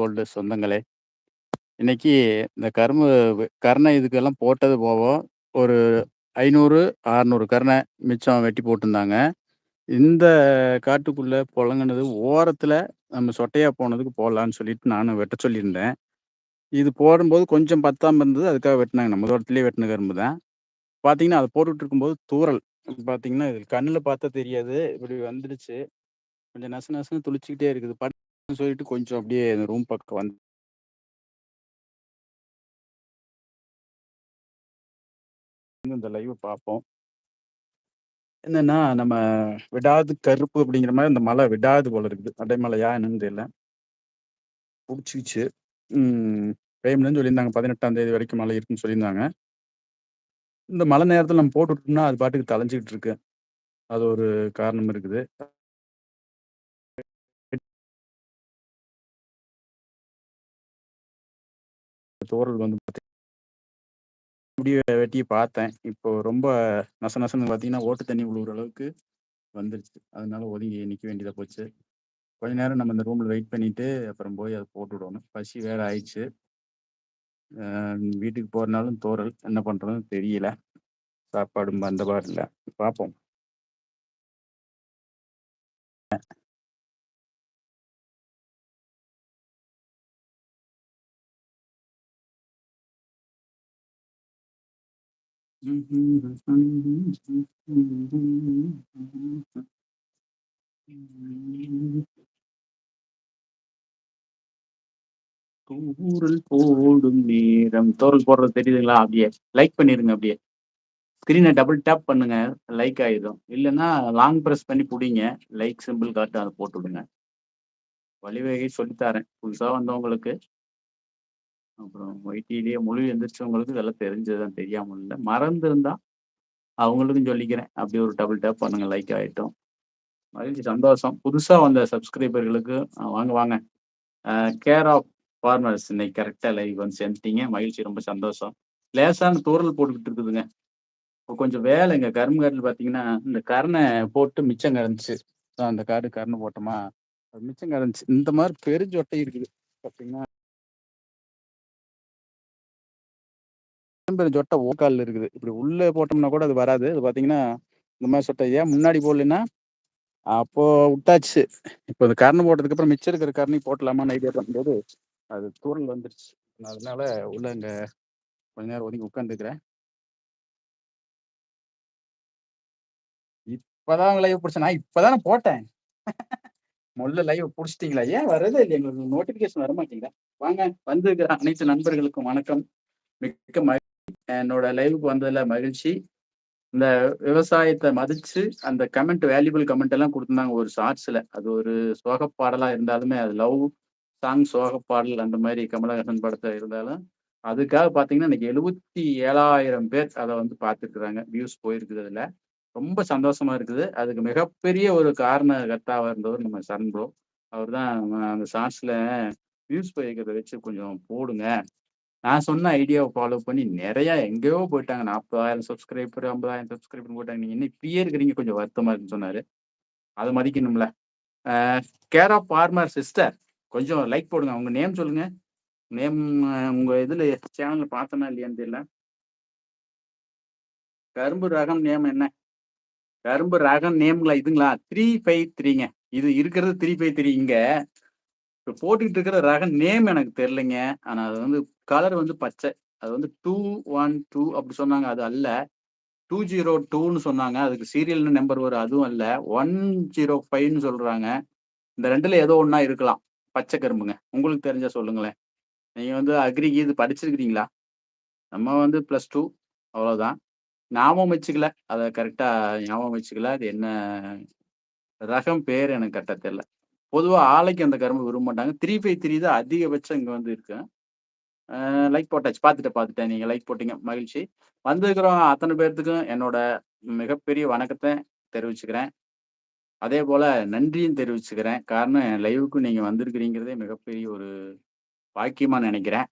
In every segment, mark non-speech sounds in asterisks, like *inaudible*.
Gold சொந்தங்களே! இன்னைக்கு இந்த கரும்பு கருணை இதுக்கெல்லாம் போட்டது போவோம். ஒரு ஐநூறு அறநூறு கருணை மிச்சம் வெட்டி போட்டிருந்தாங்க. இந்த காட்டுக்குள்ளே பொழங்குனது ஓரத்தில் நம்ம சொட்டையாக போனதுக்கு போடலான்னு சொல்லிட்டு நானும் வெட்ட சொல்லியிருந்தேன். இது போடும்போது கொஞ்சம் பத்தாம் இருந்தது. அதுக்காக வெட்டினாங்க நம்ம தோட்டத்துலேயே வெட்டின கரும்பு தான். பார்த்தீங்கன்னா, அதை போட்டுட்டு இருக்கும்போது தூரல் பார்த்தீங்கன்னா, இது கண்ணில் பார்த்தா தெரியாது. இப்படி வந்துடுச்சு. கொஞ்சம் நசு நசுன்னு துளிச்சுக்கிட்டே இருக்குது. பட்டுன்னு சொல்லிட்டு கொஞ்சம் அப்படியே ரூம் பக்கம் வந்து இந்த லைவ் பார்ப்போம். என்னன்னா, நம்ம விடாது கருப்பு அப்படிங்கிற மாதிரி அந்த மலை விடாது போல இருக்குது. அடைமலையா என்னன்னு தெரியல. பிடிச்சிச்சு பேமெண்ட்னு சொல்லியிருந்தாங்க. 18ஆம் தேதி வரைக்கும் மழை இருக்குன்னு சொல்லியிருந்தாங்க. இந்த மழை நேரத்தில் நம்ம போட்டுட்டோம்னா அது பாட்டுக்கு தலைஞ்சிக்கிட்டு இருக்கு. அது ஒரு காரணம் இருக்குது. தோரல் வந்து பாத்தி முடிய வெட்டி பார்த்தேன். இப்போ ரொம்ப நச நசன்னு பார்த்தீங்கன்னா, ஓட்டு தண்ணி விழுவுற அளவுக்கு வந்துருச்சு. அதனால ஒதுங்கி நிற்க வேண்டியதாக போச்சு. கொஞ்ச நேரம் நம்ம இந்த ரூமில் வெயிட் பண்ணிட்டு, அப்புறம் போய் அதை போட்டு விடணும். பசி வேற ஆயிடுச்சு. வீட்டுக்கு போகிறனாலும் தோரல் என்ன பண்ணுறதுன்னு தெரியல. சாப்பாடும் அந்த பாடு இல்லை பார்ப்போம். தூறல் போடும் நேரம். தோரல் போடுறது தெரியுதுங்களா? அப்படியே லைக் பண்ணிருங்க அப்படியே. ஸ்க்ரீன டபுள் டேப் பண்ணுங்க. லைக் ஆயிடும் இல்லைன்னா லாங் ப்ரெஸ் பண்ணி பிடிங்க லைக் சிம்பிள் காட்டும். அதை போட்டு விடுங்க. வழிவகை சொல்லித்தாரேன் புதுசாக வந்தவங்களுக்கு. அப்புறம் ஒய்டிலயே முழு எந்திரிச்சவங்களுக்கு இதெல்லாம் தெரிஞ்சதுதான் தெரியாமல் இல்லை மறந்துருந்தா அவங்களுக்கும் சொல்லிக்கிறேன். அப்படி ஒரு டபுள் டேப் பண்ணுங்க. லைக் ஆகிட்டோம் மகிழ்ச்சி சந்தோஷம். புதுசாக வந்த சப்ஸ்கிரைபர்களுக்கு வாங்க வாங்க. கேர் ஆஃப் ஃபார்மர்ஸ் இன்னைக்கு கரெக்டாக லைவ் வந்து சேர்ந்துட்டீங்க. மகிழ்ச்சி ரொம்ப சந்தோஷம். லேசான தூறல் போட்டுக்கிட்டு இருக்குதுங்க. இப்போ கொஞ்சம் வேலைங்க. கரும்பு காட்டுல பார்த்தீங்கன்னா, இந்த கரணை போட்டு மிச்சம் கிடந்துச்சு. அந்த காடு கரணை போட்டோமா, அது மிச்சம் கிடந்துச்சு. இந்த மாதிரி பெருஞ்சொட்டை இருக்குது. பார்த்தீங்கன்னா பெரும் சொட்டை ஓக்கால் இருக்குது. இப்படி உள்ள போட்டோம்னா கூட அது வராது. அது பார்த்தீங்கன்னா, இந்த மாதிரி சொட்டை ஏன் முன்னாடி போடலன்னா அப்போ விட்டாச்சு. இப்போ இந்த கரணை போட்டதுக்கு அப்புறம் மிச்சம் இருக்கிற கரணி போட்டலாமான்னு ஐடியா பண்ணும்போது, அது தூரல் வந்துருச்சு. அதனால உள்ள அங்க கொஞ்ச நேரம் ஒதுங்கி உட்காந்துருக்கிறேன். இப்பதான் லைவ் பிடிச்சேன் நான் போட்டேன். மொல்ல லைவ் புடிச்சிட்டீங்களா? ஏன் வரதே எங்களுக்கு நோட்டிபிகேஷன் வர மாட்டீங்களா வாங்க வந்திருக்கிற அனைத்து நண்பர்களுக்கும் வணக்கம். மிக்க மகிழ்ச்சி. என்னோட லைவுக்கு வந்ததுல மகிழ்ச்சி. இந்த விவசாயத்தை மதிச்சு அந்த கமெண்ட் வேல்யூபிள் கமெண்ட் எல்லாம் கொடுத்துருந்தாங்க ஒரு ஷார்ட்ஸ்ல. அது ஒரு சோக பாடலா இருந்தாலுமே, அது லவ் சாங் சோக பாடல் அந்த மாதிரி கமலஹாசன் படத்தை இருந்தாலும், அதுக்காக பார்த்தீங்கன்னா, இன்னைக்கு 77,000 பேர் அதை வந்து பார்த்துருக்குறாங்க வியூஸ் போயிருக்குது அதில் ரொம்ப சந்தோஷமா இருக்குது. அதுக்கு மிகப்பெரிய ஒரு காரண கர்த்தாவாக இருந்தவர் நம்ம சரண் ப்ரோ. அவர் தான் அந்த ஷார்ட்ஸ்ல வியூஸ் போயிருக்கிறத வச்சு கொஞ்சம் போடுங்க. நான் சொன்ன ஐடியாவை ஃபாலோ பண்ணி நிறையா எங்கேயோ போயிட்டாங்க. 40,000 சப்ஸ்கிரைபர், 50,000 சப்ஸ்கிரைபர்ன்னு போட்டாங்க. நீங்கள் இன்னும் இப்படியே இருக்கிறீங்க கொஞ்சம் வருத்தமாக இருக்குன்னு சொன்னார் அதை மதிக்கணும்ல. கேர் ஆஃப் ஃபார்மர் சிஸ்டர் கொஞ்சம் லைக் போடுங்க. உங்கள் நேம் சொல்லுங்க. நேம் உங்க இதுல சேனல்ல பார்த்தனா இல்லையான்னு தெரியல. கரும்பு ரகம் நேம் என்ன? கரும்பு ரகம் நேம்ங்களா இதுங்களா? 353ங்க. இது இருக்கிறது 353 இங்க. போட்டுக்கிட்டு இருக்கிற ரகம் நேம் எனக்கு தெரிலங்க ஆனா அது வந்து கலர் வந்து பச்சை. அது வந்து 212 அப்படி சொன்னாங்க. அது அல்ல. 202ன்னு சொன்னாங்க. அதுக்கு சீரியல்னு நம்பர் வரும். அதுவும் அல்ல. 105ன்னு சொல்றாங்க. இந்த ரெண்டில் ஏதோ ஒன்றா இருக்கலாம். பச்சை கரும்புங்க. உங்களுக்கு தெரிஞ்சா சொல்லுங்களேன். நீங்க வந்து அக்ரி கீது படிச்சிருக்கிறீங்களா? நம்ம வந்து ப்ளஸ் டூ அவ்வளோதான். ஞாபகம் வச்சுக்கல. அதை கரெக்டாக ஞாபகம் வச்சுக்கல. அது என்ன ரகம் பேர் எனக்கு கரெக்டாக தெரியல. பொதுவாக ஆலைக்கு அந்த கரும்பு விரும்ப மாட்டாங்க. 353 தான் அதிகபட்சம் இங்கே வந்து இருக்கு. லைக் போட்டாச்சு. பார்த்துட்டு பார்த்துட்டேன். நீங்கள் லைக் போட்டீங்க. மகிழ்ச்சி. வந்திருக்கிறவங்க அத்தனை பேர்த்துக்கும் என்னோட மிகப்பெரிய வணக்கத்தை தெரிவிச்சுக்கிறேன். அதேபோல நன்றியும் தெரிவிச்சுக்கிறேன். காரணம் என் லைவுக்கு நீங்கள் வந்திருக்கிறீங்கிறதே மிகப்பெரிய ஒரு பாக்கியமாக நினைக்கிறேன்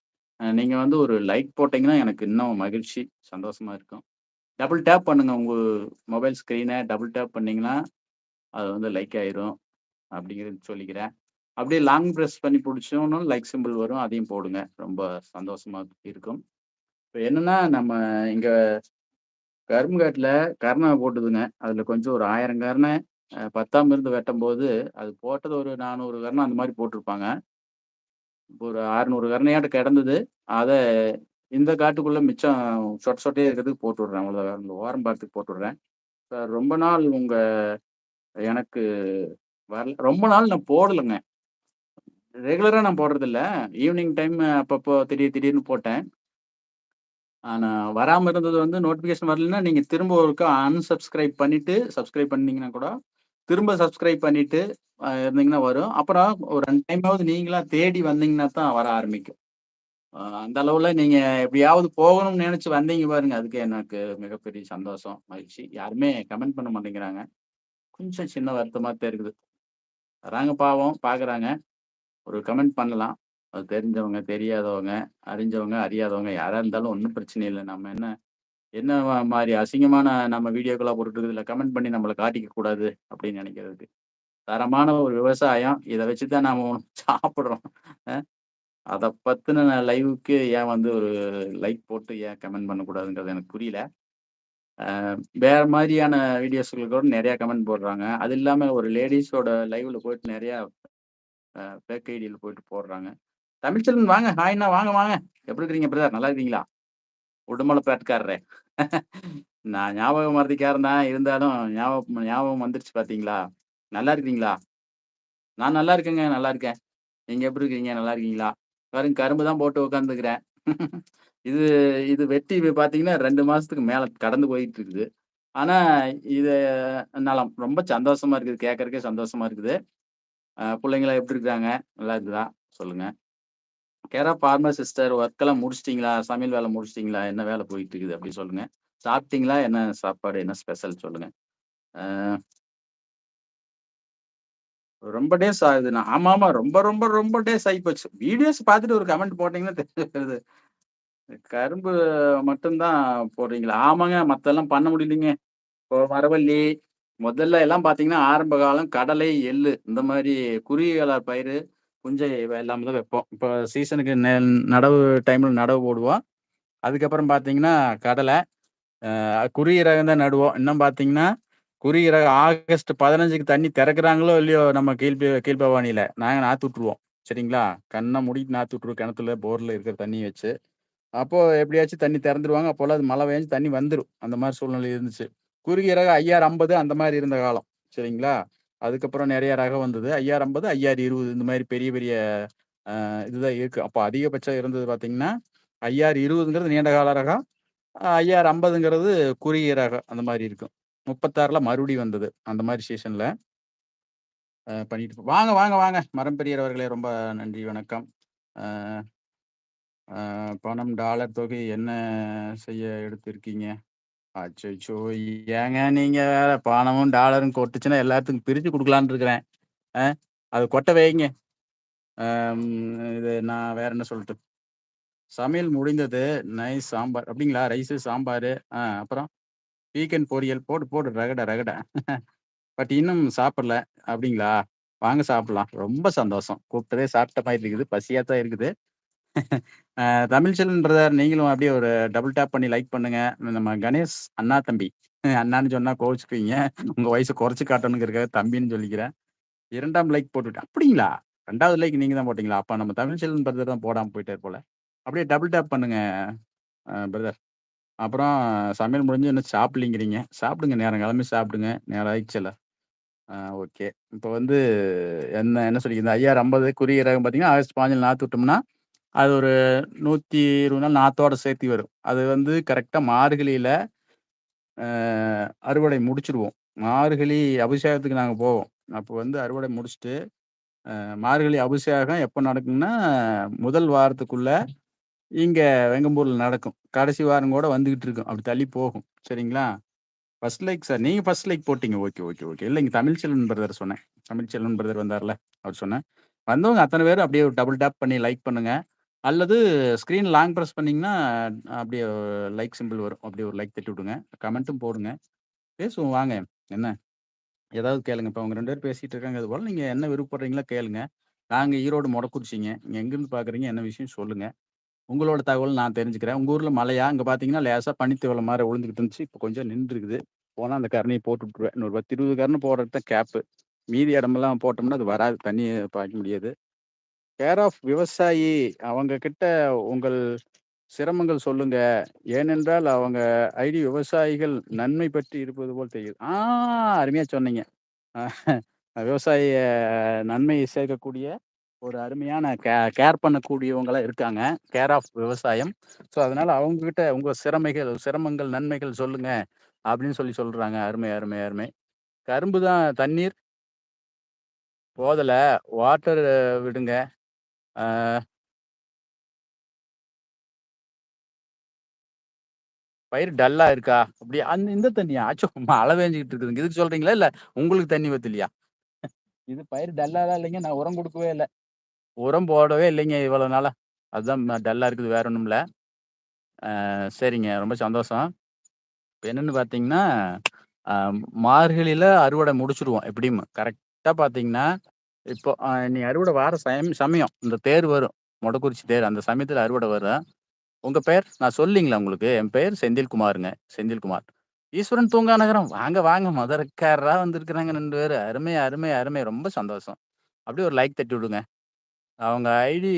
நீங்கள் வந்து ஒரு லைக் போட்டிங்கன்னா எனக்கு இன்னும் மகிழ்ச்சி, சந்தோஷமாக இருக்கும். டபுள் டேப் பண்ணுங்கள் உங்கள் மொபைல் ஸ்க்ரீனை டபுள் டேப் பண்ணிங்கன்னா அது வந்து லைக் ஆயிரும். அப்படிங்கிறது சொல்லிக்கிறேன். அப்படியே லாங் ப்ரெஸ் பண்ணி பிடிச்சோன்னு லைக் சிம்பிள் வரும். அதையும் போடுங்க. ரொம்ப சந்தோஷமா இருக்கும். இப்போ என்னன்னா, நம்ம இங்கே கரும்புகாட்டில் கரண போட்டுதுங்க. அதில் கொஞ்சம் ஒரு 1000 கரண அ 10ஆம் இருந்து வெட்டும்போது, அது போட்டது ஒரு நானூறு கர்ணம் அந்த மாதிரி போட்டிருப்பாங்க. ஒரு 600 கரணையாட்ட கிடந்தது. அதை இந்த காட்டுக்குள்ளே மிச்சம் சொட்ட சொட்டே இருக்கிறதுக்கு போட்டு விட்றேன் அவ்வளோதான். ஓரம் பார்த்துக்கு போட்டு விட்றேன் ரொம்ப நாள் உங்கள் எனக்கு வரல ரொம்ப நாள் நான் போடலைங்க ரெகுலராக நான் போடுறதில்ல. ஈவினிங் டைம் அப்பப்போ திடீர் திடீர்னு போட்டேன். ஆனால் வராமல் இருந்தது வந்து நோட்டிஃபிகேஷன் வரலன்னா, நீங்கள் திரும்ப ஒருக்கா அன்சப்ஸ்கிரைப் பண்ணிவிட்டு சப்ஸ்கிரைப் பண்ணீங்கன்னா கூட, திரும்ப சப்ஸ்கிரைப் பண்ணிவிட்டு இருந்தீங்கன்னா வரும். அப்புறம் ஒரு ரெண்டு டைமாவது நீங்களாக தேடி வந்தீங்கன்னா தான் வர ஆரம்பிக்கும். அந்த அளவில் நீங்கள் எப்படியாவது போகணும்னு நினச்சி வந்தீங்க பாருங்க, அதுக்கு எனக்கு மிகப்பெரிய சந்தோஷம், மகிழ்ச்சி. யாருமே கமெண்ட் பண்ண மாட்டேங்கிறாங்க. கொஞ்சம் சின்ன வருத்தமாக தான் இருக்குது. வராங்க பாவம், பார்க்குறாங்க. ஒரு கமெண்ட் பண்ணலாம். அது தெரிஞ்சவங்க, தெரியாதவங்க, அறிஞ்சவங்க, அறியாதவங்க யாரா இருந்தாலும் ஒண்ணும் பிரச்சனை இல்ல. நம்ம என்ன என்ன மாதிரி மாரி அசிங்கமான நம்ம வீடியோக்களா போட்டுட்டு இதுல கமெண்ட் பண்ணி நம்மள காட்டிக்க கூடாது அப்படின்னு நினைக்கிறதுக்கு தரமான ஒரு விவசாயம். இத வச்சு தான் நாம *laughs* சாப்பிடுறோம். அ அத பத்தின லைவுக்கு ஏன் வந்து ஒரு லைக் போட்டு ஏன் கமெண்ட் பண்ணக்கூடாதுங்கிறது எனக்கு புரியல. வேற மாதிரியான வீடியோஸ்களுக்கு கூட நிறைய கமெண்ட் போடுறாங்க. அது இல்லாம ஒரு லேடீஸோட லைவ்ல போயிட்டு நிறைய பேக் ஐடியில் போயிட்டு போடுறாங்க. தமிழ்ச்செல்வன் வாங்க, ஹாய்னா வாங்க, வாங்க. எப்படி இருக்கிறீங்க பிரதர்? நல்லா இருக்கீங்களா? உடுமலைப்பேட்காரரே. *laughs* நான் ஞாபகம் மறதிக்காரன் தான். இருந்தாலும் ஞாபகம் ஞாபகம் வந்துருச்சு பார்த்தீங்களா? நல்லா இருக்கிறீங்களா நான் நல்லா இருக்கேங்க, நல்லா இருக்கேன். நீங்கள் எப்படி இருக்கீங்க? நல்லா இருக்கீங்களா? பாருங்க கரும்பு தான் போட்டு உட்காந்துக்கிறேன் *laughs* இது இது வெட்டி பார்த்தீங்கன்னா 2 மாசத்துக்கு மேல கடந்து போயிட்டு இருக்குது. ஆனா இது நலம். ரொம்ப சந்தோஷமா இருக்குது. கேட்கறக்கே சந்தோஷமா இருக்குது. அ புள்ளைங்கலாம் எப்படி இருக்காங்க? நல்லா இருக்குதா? சொல்லுங்க. Care of farmer sister work எல்லாம் முடிச்சிட்டீங்களா சமையல் வேலை முடிச்சிட்டீங்களா என்ன வேலை போயிட்டு இருக்குது? அப்படி சொல்லுங்க. சாப்பிட்டீங்களா? என்ன சாப்பாடு? என்ன ஸ்பெஷல் சொல்லுங்க. அ ரொம்ப டேஸ் ஆகுதுண்ணா. ஆமாமா. ரொம்ப, ரொம்ப, ரொம்ப டேஸ் ஆயிப்போச்சு. வீடியோஸ் பார்த்துட்டு ஒரு கமெண்ட் போட்டீங்கன்னா தெரிஞ்சுருது. கரும்பு மட்டும்தான் போடுறீங்களா? ஆமாங்க. மத்தெல்லாம் பண்ண முடியலைங்க. இப்போ மரவள்ளி, முதல்ல எல்லாம் பார்த்தீங்கன்னா, ஆரம்ப காலம் கடலை, எள்ளு இந்த மாரி குறுகிய கால பயிரு, புஞ்சை எல்லாமே தான் வைப்போம். இப்போ சீசனுக்கு நெ நடவு டைம்ல நடவு போடுவோம். அதுக்கப்புறம் பார்த்தீங்கன்னா, கடலை, அ குறுகிய ரகம் தான் நடுவோம். இன்னும் பார்த்தீங்கன்னா, குறுகிய ரகம் ஆகஸ்ட் 15க்கு தண்ணி திறக்கிறாங்களோ இல்லையோ நம்ம கீழ்ப கீழ்பவானியில, நாங்க நாத்து விட்டுருவோம். சரிங்களா? கண்ண மூடிட்டு நாத்து விட்டுருவோம். கிணத்துல, போர்ல இருக்கிற தண்ணிய வச்சு. அப்போ எப்படியாச்சும் தண்ணி திறந்துருவாங்க. அப்போல்லாம் அது மழை பெஞ்சு தண்ணி வந்துடும் அந்த மாதிரி சூழ்நிலை இருந்துச்சு. குறுகிய ரகம் ஐயாறு ஐம்பது அந்த மாதிரி இருந்த காலம். சரிங்களா? அதுக்கப்புறம் நிறைய ரகம் வந்தது. ஐஆர் 50, ஐஆர் 20 இந்த மாதிரி பெரிய பெரிய இதுதான் இருக்கு. அப்போ அதிகபட்சம் இருந்தது பார்த்தீங்கன்னா, ஐயாறு இருபதுங்கிறது நீண்ட கால ரகம். ஐயாறு ஐம்பதுங்கிறது குறுகிய ரகம். அந்த மாதிரி இருக்கும். 36ல மறுபடியும் வந்தது. அந்த மாதிரி சீசன்ல. பண்ணிட்டு வாங்க, வாங்க, வாங்க. மரம் பெரியவர்களே ரொம்ப நன்றி, வணக்கம். அ பணம் டாலர் தொகை என்ன செய்ய எடுத்திருக்கீங்க? அச்சச்சோ! ஏங்க நீங்க வேற பணமும், டாலரும் கொட்டுச்சுன்னா எல்லாத்துக்கும் பிரிச்சு குடுக்கலான்னு இருக்கிறேன். அ கொட்ட வைங்க. அம் இது நான் வேற என்ன சொல்லட்டு? சமையல் முடிந்தது. நைஸ் சாம்பார். அப்படிங்களா? ரைஸு, சாம்பாரு. ஆ அப்புறம்? வீக்கெண்ட் பொரியல். போடு, போடு. ரகட, ரகட. பட் இன்னும் சாப்பிடல. அப்படிங்களா? வாங்க சாப்பிடலாம். ரொம்ப சந்தோஷம். கூப்பிட்டதே சாப்பிட்ட மாரி இருக்குது. பசியா தான் இருக்குது. அ தமிழ்ச்செல்வன் பிரதர் நீங்களும் அப்படியே ஒரு டபுள் டேப் பண்ணி லைக் பண்ணுங்க. நம்ம கணேஷ் அண்ணா தம்பி. அண்ணான்னு சொன்னா கோவிச்சுக்குவீங்க. உங்க வயச குறைச்சு காட்டணுங்கிறதுக்காக தம்பின்னு சொல்லிக்கிறேன். 2ஆம் லைக் போட்டுவிட்டேன். அப்படிங்களா? 2வது லைக் நீங்க தான் போட்டீங்களா? அப்ப நம்ம தமிழ்ச்செல்வன் பிரதர் தான் போடாம போயிட்டாரு போல. அப்படியே டபுள் டேப் பண்ணுங்க அ பிரதர். அப்புறம் சமையல் முடிஞ்சு இன்னும் சாப்பிடலைங்கிறீங்க. சாப்பிடுங்க. நேரங்காலமே சாப்பிடுங்க. நேரம் ஆயிடுச்சுல்ல. ஆ ஓகே. இப்போ வந்து என்ன என்ன சொல்லிங்க இந்த ஐஆர் 50 பார்த்தீங்கன்னா, ஆகஸ்ட் 15ல நாத்து விட்டோம்னா, அது ஒரு 120 நாள் நாற்றோட சேர்த்து வரும். அது வந்து கரெக்டாக மார்கழியில் அறுவடை முடிச்சிடுவோம் மார்கழி அபிஷேகத்துக்கு நாங்கள் போவோம். அப்போ வந்து அறுவடை முடிச்சுட்டு, மார்கழி அபிஷேகம் எப்போ நடக்கும்னா, முதல் வாரத்துக்குள்ள இங்கே வெங்கம்பூரில் நடக்கும். கடைசி வாரம் கூட வந்துக்கிட்டு இருக்கும். அப்படி தள்ளி போகும். சரிங்களா? First like sir. நீங்கள் ஃபர்ஸ்ட் லைக் போட்டீங்க. Okay, okay, okay. இல்லைங்க தமிழ்ச்செல்வன் பிரதர் சொன்னேன். தமிழ்ச்செல்வன் பிரதர் வந்தார்ல, அவர் சொன்னேன். வந்தவங்க அத்தனை பேரும் அப்படியே ஒரு டபுள் டேப் பண்ணி லைக் பண்ணுங்கள் அல்லது ஸ்க்ரீன் லாங் பிரஸ் பண்ணீங்கன்னா, அப்படியே லைக் சிம்பிள் வரும். அப்படியே ஒரு லைக் தட்டி விடுங்க. கமெண்ட்டும் போடுங்க. பேசுவோம் வாங்க. என்ன? ஏதாவது கேளுங்க. இப்போ அவங்க ரெண்டு பேரும் பேசிகிட்டு இருக்காங்க. அது போல் நீங்கள் என்ன விருப்பப்படுறீங்களோ கேளுங்க. நாங்கள் ஈரோடு முடக்குறிச்சிங்க நீங்கள் எங்கேருந்து பார்க்குறீங்க? என்ன விஷயம் சொல்லுங்கள் உங்களோட தகவல் நான் தெரிஞ்சுக்கிறேன். உங்கள் ஊரில் மழையா? அங்கே பார்த்தீங்கன்னா, லேசாக பனித்துவள மாதிரி விழுந்துக்கிட்டு இருந்துச்சு. இப்போ கொஞ்சம் நின்றுருக்குது. போனால் அந்த கரணியை போட்டு விட்டுருவேன். இன்னொரு பத்து இருபது கரணம் போடுறது தான் கேப்பு. மீதி இடமெல்லாம் போட்டோம்னா, அது வராது. தண்ணியை பாய்க்க முடியாது. கேர் ஆஃப் விவசாயி அவங்க கிட்ட உங்கள் சிரமங்கள் சொல்லுங்க. ஏனென்றால் அவங்க ஐடி விவசாயிகள் நன்மை பற்றி இருப்பது போல் தெரியுது. ஆ அருமையா சொன்னீங்க. விவசாய நன்மை சேர்க்கக்கூடிய ஒரு அருமையான கே கேர் பண்ணக்கூடியவங்களாம் இருக்காங்க. கேர் ஆஃப் விவசாயம். ஸோ, அதனால அவங்க கிட்ட உங்க சிரமைகள், சிரமங்கள், நன்மைகள் சொல்லுங்க. அப்படின்னு சொல்லி சொல்றாங்க. அருமை, அருமை, அருமை. கரும்பு தான் தண்ணீர் போதலை வாட்டர் விடுங்க. ஆ. பயிர் டல்லா இருக்கா? அப்படியா? அந்த இந்த தண்ணியா? அச்சோ! மழை பேஞ்சுகிட்டு இருக்குதுங்க. இதுக்கு சொல்றீங்களா? இல்ல உங்களுக்கு தண்ணி வத்தலையா? இது பயிர் டல்லாலாம் இல்லைங்க. நான் உரம் குடுக்கவே இல்ல. உரம் போடவே இல்லைங்க இவ்வளோ நாளா. அதுதான் டல்லா இருக்குது. வேற ஒண்ணும் இல்ல. சரிங்க. ரொம்ப சந்தோஷம். இப்ப என்னன்னு பார்த்தீங்கன்னா, மார்கழியில அறுவடை முடிச்சுருவோம் எப்படியும். கரெக்ட்டா பார்த்தீங்கன்னா, இப்போ அ இனி அறுவடை வார சயம் சமயம். இந்த தேர் வரும். மொடக்குறிச்சி தேர். அந்த சமயத்துல அறுவடை வரும். உங்க பெயர்? நான் சொல்லீங்களா உங்களுக்கு? என் பெயர் செந்தில்குமாருங்க. செந்தில்குமார். ஈஸ்வரன் தூங்கா நகரம். வாங்க, வாங்க. மதுரக்காரரா வந்திருக்கிறாங்க 2 பேரு. அருமை, அருமை, அருமை. ரொம்ப சந்தோஷம். அப்படியே ஒரு லைக் தட்டி விடுங்க. அவங்க ஐடி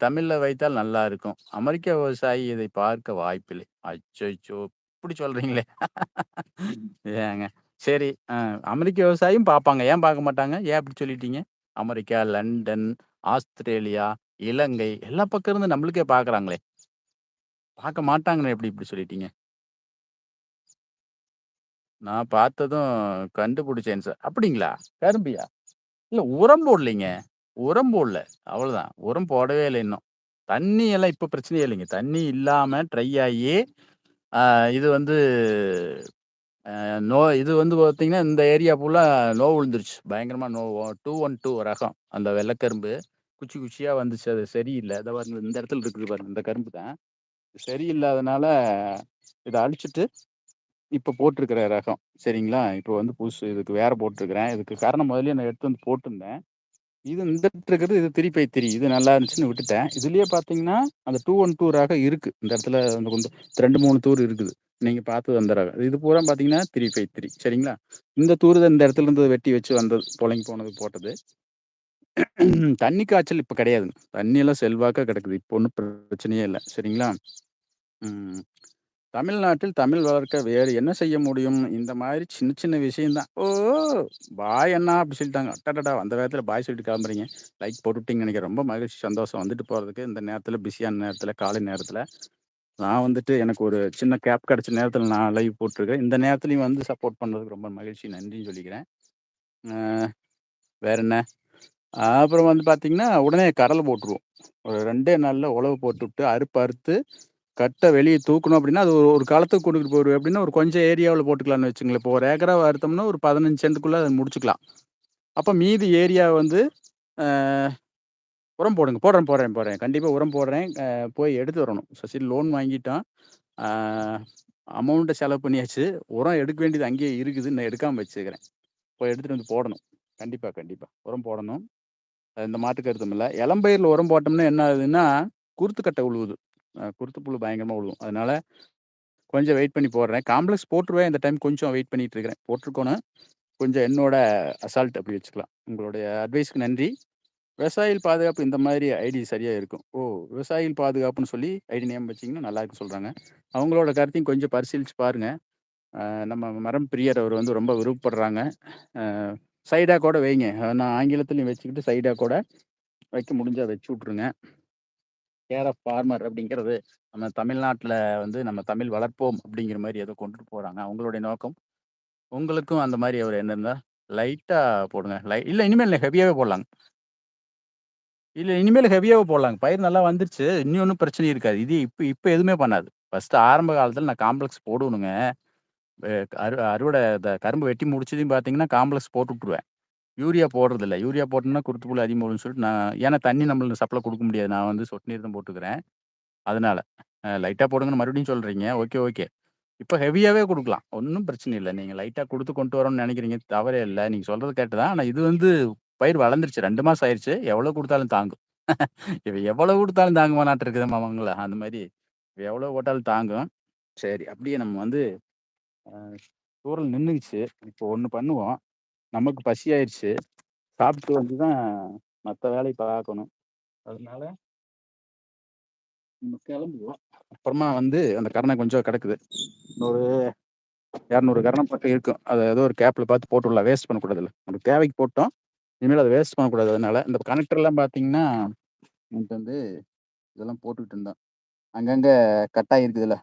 தமிழ்ல வைத்தால் நல்லா இருக்கும். அமெரிக்க விவசாயி இதை பார்க்க வாய்ப்பில்லை. அச்சச்சோ! இப்படி சொல்றீங்களே! ஏங்க. சரி. அ அமெரிக்க விவசாயியும் பார்ப்பாங்க. ஏன் பார்க்க மாட்டாங்க? ஏன் அப்படி சொல்லிட்டீங்க? அமெரிக்கா, லண்டன், ஆஸ்திரேலியா, இலங்கை எல்லா பக்கம் இருந்து நம்மளுக்கே பார்க்குறாங்களே! பார்க்க மாட்டாங்கன்னு எப்படி இப்படி சொல்லிட்டீங்க? நான் பார்த்ததும் கண்டுபிடிச்சேன் சார். அப்படிங்களா? கரும்பியா? இல்லை உரம் போடலைங்க. உரம் போடல. அவ்வளோதான். உரம் போடவே இல்லை இன்னும். தண்ணி எல்லாம் இப்போ பிரச்சனையே இல்லைங்க. தண்ணி இல்லாமல் ட்ரை ஆகி இது வந்து நோ இது வந்து பார்த்தீங்கன்னா, இந்த ஏரியா ஃபுல்லாக நோவு விழுந்துருச்சு. பயங்கரமா நோவு 212 ரகம். அந்த வெள்ளக்கரும்பு. குச்சி குச்சியாக வந்துச்சு. அது சரியில்லை இதை பாருங்க இந்த இடத்துல இருக்குது பாருங்க. இந்த கரும்பு தான். சரியில்லாதனால இதை அழிச்சிட்டு இப்போ போட்டிருக்கிற ரகம். சரிங்களா? இப்போ வந்து புதுசு இதுக்கு வேற போட்டிருக்கிறேன். இதுக்கு காரணம் முதல்ல நான் எடுத்து வந்து போட்டிருந்தேன். இது இந்த இருக்கிறது இது 3 பை 3 இது நல்லா இருந்துச்சுன்னு விட்டுட்டேன். இதுலயே பார்த்தீங்கன்னா, அந்த டூ ஒன் டூ ராக இருக்கு. இந்த இடத்துல அந்த கொஞ்சம் 2, 3 தூர் இருக்குது. நீங்க பார்த்தது அந்த ரகம். இது பூரா பார்த்தீங்கன்னா 3 பை த்ரீ சரிங்களா? இந்த தூர் தான் இந்த இடத்துல இருந்து வெட்டி வச்சு வந்தது. பொழங்கி போனது போட்டது. தண்ணி காய்ச்சல் இப்போ கிடையாதுங்க. தண்ணியெல்லாம் செல்வாக்காக செல்வாக்கா கிடக்குது. இப்போ ஒன்றும் பிரச்சனையே இல்லை சரிங்களா? தமிழ்நாட்டில் தமிழ் வளர்க்க வேறு என்ன செய்ய முடியும்? இந்த மாதிரி சின்ன சின்ன விஷயம்தான் ஓ! பாய் என்ன அப்படி சொல்லிட்டாங்க. அடடடா! அந்த நேரத்தில் பாய் சொல்லிட்டு கிளம்புறீங்க. லைக் போட்டு விட்டீங்கன்னு ரொம்ப மகிழ்ச்சி, சந்தோஷம். வந்துட்டு போகிறதுக்கு இந்த நேரத்தில் பிஸியான நேரத்தில் காலை நேரத்தில் நான் வந்துட்டு எனக்கு ஒரு சின்ன கேப் கிடச்ச நேரத்தில் நான் லைவ் போட்டிருக்கேன் இந்த நேரத்துலையும் வந்து சப்போர்ட் பண்ணுறதுக்கு ரொம்ப மகிழ்ச்சி, நன்றின்னு சொல்லிக்கிறேன். வேற என்ன? அப்புறம் வந்து பார்த்தீங்கன்னா, உடனே கடலை போட்டுருவோம். ஒரு ரெண்டே நாளில் உழவு போட்டுவிட்டு, அறுப்பு அறுத்து, கட்டை வெளியே தூக்கணும் அப்படின்னா, அது ஒரு ஒரு காலத்துக்கு கூட்டிட்டு போயிடும் எப்படின்னா, ஒரு கொஞ்சம் ஏரியாவில் போட்டுக்கலாம்னு வச்சுங்களேன் இப்போ ஒரு ஏக்கரா அறுத்தோம்னா, ஒரு பதினஞ்சு சென்ட்டுக்குள்ளே அதை முடிச்சுக்கலாம். அப்போ மீதி ஏரியா வந்து உரம் போடுங்க. போடுறேன், போடுறேன், போடுறேன். கண்டிப்பாக உரம் போடுறேன். போய் எடுத்து வரணும். சசி லோன் வாங்கிட்டான் அமௌண்ட்டை செலவு பண்ணியாச்சு. உரம் எடுக்க வேண்டியது அங்கேயே இருக்குது. நான் எடுக்காமல் வச்சுக்கிறேன். போய் எடுத்துகிட்டு வந்து போடணும். கண்டிப்பாக கண்டிப்பாக உரம் போடணும். இந்த மாட்டுக்கு அர்த்தம் இல்லை இளம்பயிரில் உரம் போட்டோம்னா என்ன ஆகுதுன்னா, குருத்துக்கட்டை உழுவுது குருத்து புல் பயங்கரமாக விழுவும். அதனால கொஞ்சம் வெயிட் பண்ணி போடுறேன். காம்ப்ளெக்ஸ் போட்டுருவேன். இந்த டைம் கொஞ்சம் வெயிட் பண்ணிட்டு இருக்கிறேன். போட்டிருக்கோன்னு கொஞ்சம் என்னோட அசால்ட் அப்படி வச்சுக்கலாம். உங்களுடைய அட்வைஸ்க்கு நன்றி. விவசாயிகள் பாதுகாப்பு இந்த மாதிரி ஐடி சரியாக இருக்கும். ஓ! விவசாயிகள் பாதுகாப்புன்னு சொல்லி ஐடி நேம் வச்சீங்கன்னா நல்லா இருக்குன்னு சொல்கிறாங்க அவங்களோட கருத்தையும் கொஞ்சம் பரிசீலித்து பாருங்கள் நம்ம மரம் பிரியர் அவர் வந்து ரொம்ப விருப்பப்படுறாங்க. சைடாக கூட வைங்க. நான் ஆங்கிலத்துலேயும் வச்சுக்கிட்டு சைடாக கூட வைக்க முடிஞ்சால் வச்சு விட்ருங்க கேர் ஆஃப் ஃபார்மர் அப்படிங்கிறது நம்ம தமிழ்நாட்டில் வந்து நம்ம தமிழ் வளர்ப்போம் அப்படிங்கிற மாதிரி ஏதோ கொண்டுட்டு போகிறாங்க அவங்களுடைய நோக்கம். உங்களுக்கும் அந்த மாதிரி ஒரு எண்ணம் இருந்தால் லைட்டாக போடுங்க. லை இல்லை இனிமேல் இல்லை ஹெவியாகவே போடலாங்க. இல்லை இனிமேல் ஹெவியாகவே போடலாங்க. பயிர் நல்லா வந்துருச்சு. இன்னும் ஒன்றும் பிரச்சனை இருக்காது. இது இப்போ இப்போ எதுவுமே பண்ணாது. ஃபஸ்ட்டு ஆரம்ப காலத்தில் நான் காம்ப்ளக்ஸ் போடணுங்க. அரு அறு அறுவடை இந்த கரும்பு வெட்டி முடிச்சதையும் பார்த்தீங்கன்னா, காம்ப்ளக்ஸ் போட்டு விட்ருவேன் யூரியா போடுறதில்ல. யூரியா போட்டோம்னா குருத்து புழு அதிகமா சொல்லிட்டு நான் ஏன்னா தண்ணி நம்மளுக்கு சப்ளை குடுக்க முடியாது. நான் வந்து சொட்டு நீர் தான் போட்டுக்கிறேன். அதனால. அ லைட்டா போடுங்கன்னு மறுபடியும் சொல்றீங்க. Okay, okay. இப்ப ஹெவியாவே குடுக்கலாம். ஒண்ணும் பிரச்சனை இல்ல. நீங்க லைட்டா குடுத்து கொண்டு வரணும்னு நெனைக்கிறீங்க. தவறே இல்ல. நீங்க சொல்றது கேட்டு தான். ஆனா இது வந்து பயிர் வளர்ந்துருச்சு 2 மாசம் ஆயிருச்சு. எவ்வளோ குடுத்தாலும் தாங்கும். *laughs* இவ எவ்வளோ குடுத்தாலும் தாங்குமானாட்டு இருக்குது மாமாங்களா, அந்த மாரி எவ்வளோ போட்டாலும் தாங்கும். சரி, அப்படியே நம்ம வந்து அ தூறல் இப்போ ஒண்ணு பண்ணுவோம். நமக்கு பசி ஆயிடுச்சு சாப்பிட்டு வந்து தான் மற்ற வேலையை பார்க்கணும். அதனால நம்ம கிளம்புவோம் அப்புறமா வந்து அந்த கரணை கொஞ்சம் கிடக்குது. இன்னொரு 200 கரணம் பக்கம் இருக்கும். அதை ஏதோ ஒரு கேப்பில் பார்த்து போட்டுடலாம். வேஸ்ட் பண்ணக்கூடாதுல்ல. நமக்கு தேவைக்கு போட்டோம். இனிமேல் அதை வேஸ்ட் பண்ணக்கூடாது. அதனால இந்த கனெக்டர்லாம் பார்த்தீங்கன்னா, எனக்கு வந்து இதெல்லாம் போட்டுக்கிட்டு இருந்தோம். அங்கங்கே கட்டாக இருக்குதுல்ல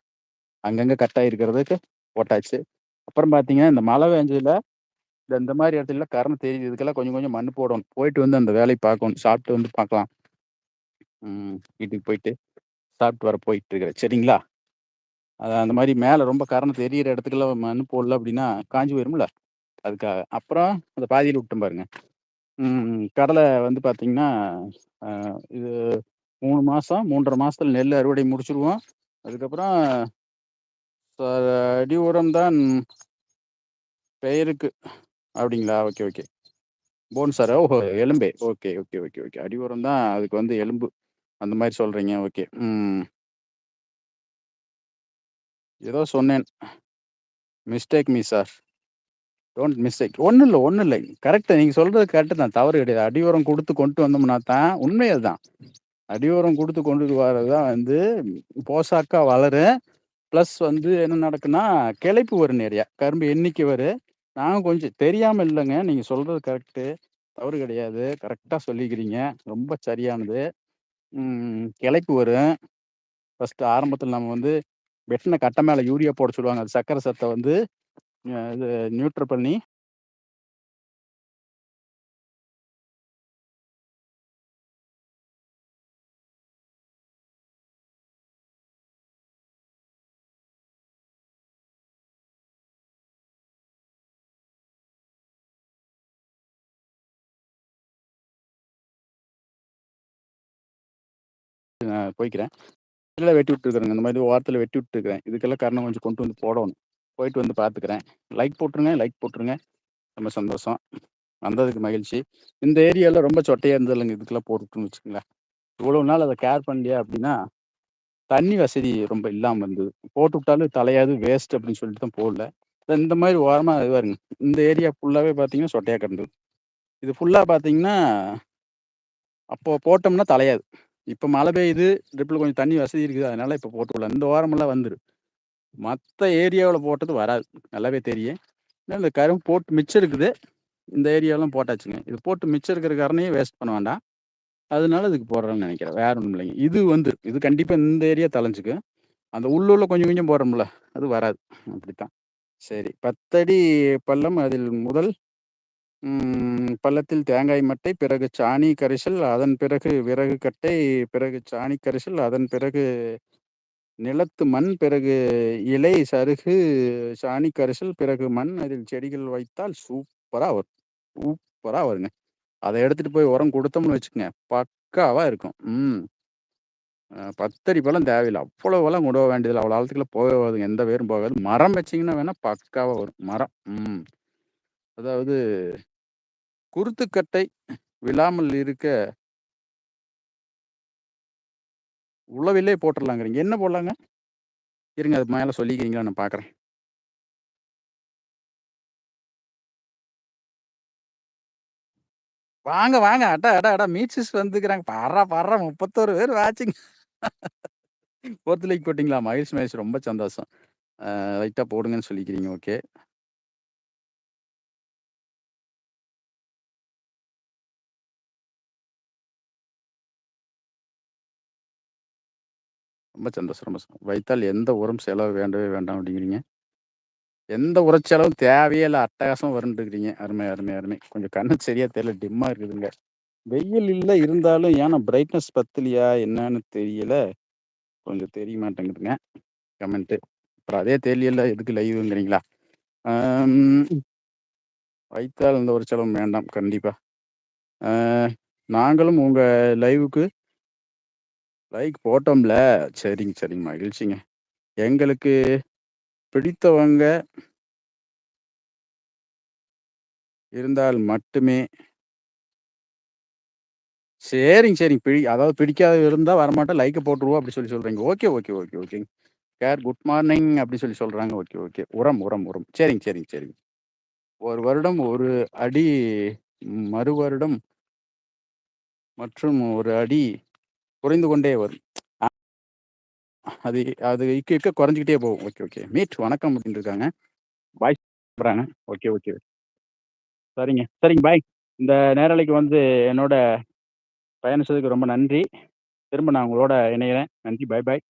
அங்கங்கே கட்டாக இருக்கிறதுக்கு போட்டாச்சு. அப்புறம் பார்த்தீங்கன்னா, இந்த மழை வேஞ்சதில் இந்த இந்த மாதிரி இடத்துல காரணம் தெரியுது. இதுக்கெல்லாம் கொஞ்சம் கொஞ்சம் மண் போடணும். போயிட்டு வந்து அந்த வேலையை பார்க்கணும். சாப்பிட்டு வந்து பார்க்கலாம். ம். வீட்டுக்கு போயிட்டு சாப்பிட்டு வர போயிட்டு இருக்கிறேன். சரிங்களா? அது அந்த மாதிரி மேலே ரொம்ப காரணம் தெரியிற இடத்துக்குலாம் மண் போடல அப்படின்னா, காஞ்சு போயிரும்ல. அதுக்காக. அப்புறம் அந்த பாதியில் விட்டோம் பாருங்க. கடலை வந்து பார்த்தீங்கன்னா, இது மூணு மாதம் மூன்றரை மாதத்தில் நெல் அறுவடை முடிச்சிருவோம் அதுக்கப்புறம் அடி உரம் தான் பெயருக்கு அப்படிங்களா? Okay, okay. போன்சாரா? ஓஹோ! எலும்பே. Okay, okay, okay, okay. அடி உரம் தான் அதுக்கு வந்து எலும்பு. அந்த மாரி சொல்றீங்க. ஓகே. ம். ஏதோ சொன்னேன். Mistake me sir. Don't mistake. ஒண்ணும் இல்ல, ஒண்ணும் இல்ல. கரெக்ட்டு நீங்க சொல்றது கரெக்ட்டு தான். தவறு கிடையாது. அடி உரம் குடுத்து கொண்டு வந்தோம்னா தான் உண்மை அதுதான். அடி உரம் குடுத்து கொண்டுட்டு வர்றது தான் வந்து போசாக்கா வளரும். பிளஸ் வந்து என்ன நடக்குன்னா, கிளைப்பு வரும் நெறையா. கரும்பு எண்ணிக்கை வரும். நான் கொஞ்சம் தெரியாம இல்லைங்க நீங்க சொல்றது கரெக்டு தவறு கிடையாது. கரெக்டாக சொல்லிக்கிறீங்க. ரொம்ப சரியானது. ம். கிளைப்பு வரும். ஃபஸ்ட்டு ஆரம்பத்தில் நம்ம வந்து வெட்டின கட்ட மேலே யூரியா போட சொல்லுவாங்க. அது சர்க்கரை சத்தை வந்து இது நியூட்ரல் பண்ணி போய்க்கிறேன். இல்லை வெட்டி விட்டுருக்குறேங்க இந்த மாதிரி வாரத்தில் வெட்டி விட்டுருக்கிறேன். இதுக்கெல்லாம் காரணம் கொஞ்சம் கொண்டு வந்து போடணும். போயிட்டு வந்து பார்த்துக்கிறேன். லைக் போட்டுருங்க, லைக் போட்டுருங்க. ரொம்ப சந்தோஷம். வந்ததுக்கு மகிழ்ச்சி. இந்த ஏரியாவில் ரொம்ப சொட்டையாக இருந்தது இல்லைங்க இதுக்கெல்லாம் போட்டுட்டோம்னு வச்சுங்களேன் இவ்வளோ நாள் அதை கேர் பண்ணலையா அப்படின்னா, தண்ணி வசதி ரொம்ப இல்லாமல் இருந்தது. போட்டு விட்டாலும் தலையாது வேஸ்ட் அப்படின்னு சொல்லிட்டு தான் போடல. இந்த மாதிரி ஓரமாக இது வருங்க இந்த ஏரியா ஃபுல்லாகவே பார்த்தீங்கன்னா, சொட்டையாக கிடந்தது. இது ஃபுல்லாக பார்த்தீங்கன்னா அப்போ போட்டோம்னா தலையாது. இப்போ மழை பெய்யுது. ட்ரிப்பில் கொஞ்சம் தண்ணி வசதி இருக்குது. அதனால இப்போ போட்டு விடலாம். இந்த ஓரமெல்லாம் வந்துரும். மற்ற ஏரியாவில் போட்டது வராது. நல்லாவே தெரியும். ஏன்னா இந்த கரும்பு போட்டு மிச்சம் இருக்குது. இந்த ஏரியாவெலாம் போட்டாச்சுங்க. இது போட்டு மிச்சம் இருக்கிற காரணையே வேஸ்ட் பண்ண வேண்டாம். அதனால இதுக்கு போடுறேன்னு நினைக்கிறேன் வேற ஒன்றும் இல்லைங்க. இது வந்து இது கண்டிப்பாக இந்த ஏரியா தளஞ்சுக்கும். அந்த உள்ளூரில் கொஞ்சம் கொஞ்சம் போடுறோம்ல, அது வராது. அப்படித்தான். சரி. பத்தடி பள்ளம். அதில் முதல் பள்ளத்தில் தேங்காய் மட்டை, பிறகு சாணி கரிசல் அதன் பிறகு விறகு கட்டை, பிறகு சாணி கரிசல் அதன் பிறகு நிலத்து மண், பிறகு இலை, சருகு, சாணி கரிசல் பிறகு மண். அதில் செடிகள் வைத்தால் சூப்பராக வரும். சூப்பராக வருங்க. அதை எடுத்துட்டு போய் உரம் கொடுத்தோம்னு வச்சுக்கோங்க பக்காவாக இருக்கும். ம். அ 10 அடி பள்ளம் தேவையில்ல. அவ்வளோவெல்லாம் கொண்டு போக வேண்டியதில்ல. அவ்வளோ ஆழத்துக்குள்ள போகவே போகாதுங்க. எந்த பேரும் போகாது. மரம் வச்சிங்கன்னா வேணால் பக்காவாக வரும். மரம். ம். அதாவது குருத்துக்கட்டை விழாமல் இருக்க உழவிலே போட்டுடலாங்கிறீங்க என்ன போடலாங்க? இருங்க அது மேலே சொல்லிக்கிறீங்களா நான் பார்க்குறேன். வாங்க, வாங்க. அடா அடா அடா மீட்சிஸ் வந்துக்கிறாங்க. பாடுறா பாடுறா முப்பத்தோரு பேர் வாட்சிங். *laughs* ஃபோர்த் லைக் போட்டிங்களா மகிழ்ச்சி, மகிழ்ச்சி. ரொம்ப சந்தோஷம். லைட்டாக போடுங்கன்னு சொல்லிக்கிறீங்க. ஓகே. ரொம்ப சந்தோஷம், ரொம்ப சந்தோஷம். வைத்தால் எந்த உரம் செலவு வேண்டவே வேண்டாம் அப்படிங்கிறீங்க. எந்த உரச்செலவும் தேவையே இல்லை அட்டகாசம் வரும்ன்ருக்கிறீங்க. அருமை, அருமை, அருமை. கொஞ்சம் கண்ணு சரியா தெரியல. டிம்மா இருக்குதுங்க. வெயில் இல்லை இருந்தாலும் ஏன்னா பிரைட்னஸ் பத்தலையா என்னன்னு தெரியல. கொஞ்சம் தெரிய மாட்டேங்குதுங்க. கமெண்ட்டு. அப்புறம் அதே தெரியல எதுக்கு லைவுங்கிறீங்களா வைத்தால் இந்த ஒரு செலவும் வேண்டாம். கண்டிப்பாக நாங்களும் உங்கள் லைவுக்கு லைக் போட்டோம்ல. சரிங்க, சரிங்க. மகிழ்ச்சிங்க. எங்களுக்கு பிடித்தவங்க இருந்தால் மட்டுமே சரிங்க, சரிங்க. பிடி அதாவது பிடிக்காத இருந்தா வரமாட்டோம். லைக்க போட்டுருவோம் அப்படி சொல்லி சொல்றீங்க. ஓகே, ஓகே, ஓகே, ஓகேங்க. கேர் குட் மார்னிங் அப்படி சொல்லி சொல்றாங்க. Okay, okay. உரம், உரம், உரம். சரிங்க, சரிங்க, சரிங்க. ஒரு வருடம் ஒரு அடி மறு வருடம் மற்றும் ஒரு அடி குறைந்து கொண்டே வரும். அது அது இக்க இக்க குறைஞ்சிக்கிட்டே போகும். Okay, okay. மீட் வணக்கம் அப்படின்னு இருக்காங்க. Bye okay, okay. சரிங்க. சரிங்க பாய். இந்த நேரலைக்கு வந்து என்னோட பயணிச்சதுக்கு ரொம்ப நன்றி. திரும்ப நான் உங்களோட இணைகிறேன் நன்றி. பாய், பாய்.